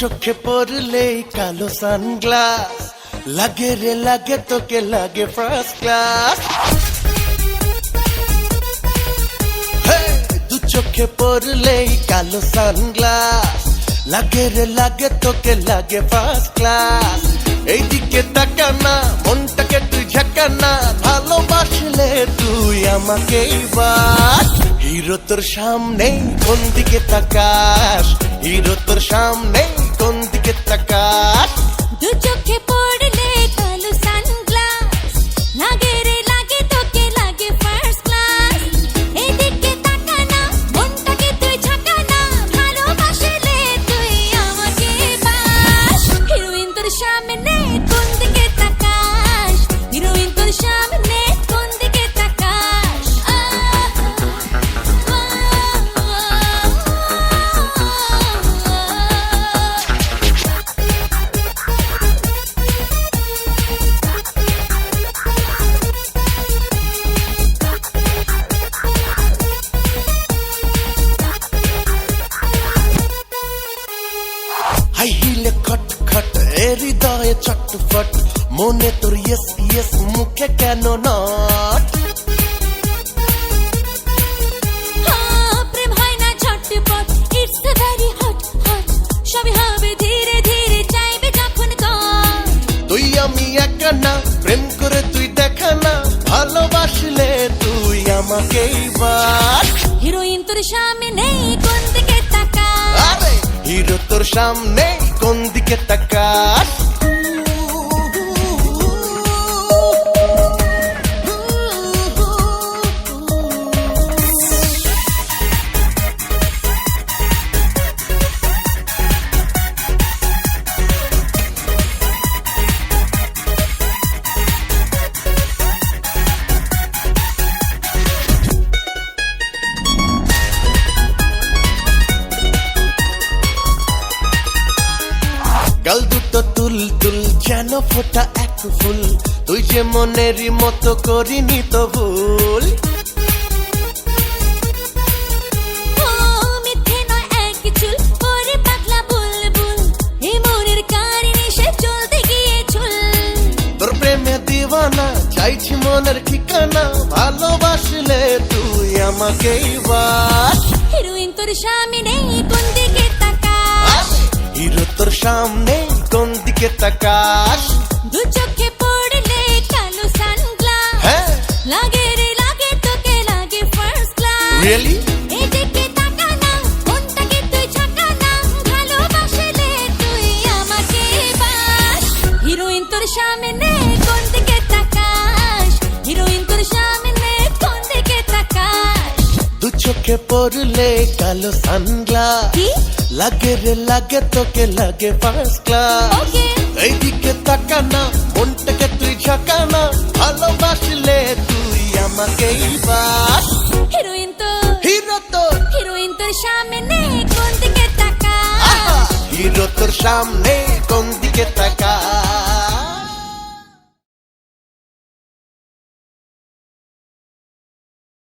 চোখে পড়লেই কালো সানগ্লাস। লাগে রে, লাগে তোকে, লাগে ফার্স্ট ক্লাস দু চোখে পড়লেই কালো সানগ্লাস। লাগে রে, লাগে তোকে, লাগে ফার্স্ট ক্লাস এইদিকে তাকানা, মনটাকে তুই ঝাঁকানা। আমাকে বাস হিরো তোর সামনে কোন দিকে তাকাস? হিরো তোর সামনে কোন দিকে তাকাস? দু চোখে পড়লে হিলে খট খট এ হৃদয়ে চটফট। মনে তোর ইয়েস ইয়েস মুখে কেন নট তুই আমি একা না প্রেম করে তুই দেখা না। ভালোবাসলে তুই আমাকেই বাস হিরোইন তোর সামনে কোন হিরো তোর সামনে কোন দিকে তাকাস? যেন ফোটা এক ফুল তুই যে মনেরই মতো করিনি তো ভুল। দিওয়ানা চাইছি মনের ঠিকানা ভালোবাসলে তুই আমাকেই বাস। হিরোইন তোর সামনে কোন দিকে তাকাস? হিরো তোর সামনে দিকে তাকাস। দু চোখে পড়লে কালো সানগ্লাস। হ্যাঁ। লাগে রে লাগে তোকে লাগে ফার্স্ট ক্লাস রিয়েলি চোখে পড়লে কালো সানগ্লাস। লাগে রে লাগে তোকে লাগে ফার্স্ট ক্লাস এইদিকে তাকানা মনটাকে তুই ঝাঁকানা ভালোবাসলে তুই আমাকেই বাস হিরোইন তো। হিরো তোর। হিরোইন তোর সামনে কোন দিকে তাকাস? হিরো তোর সামনে কোন দিকে তাকাস?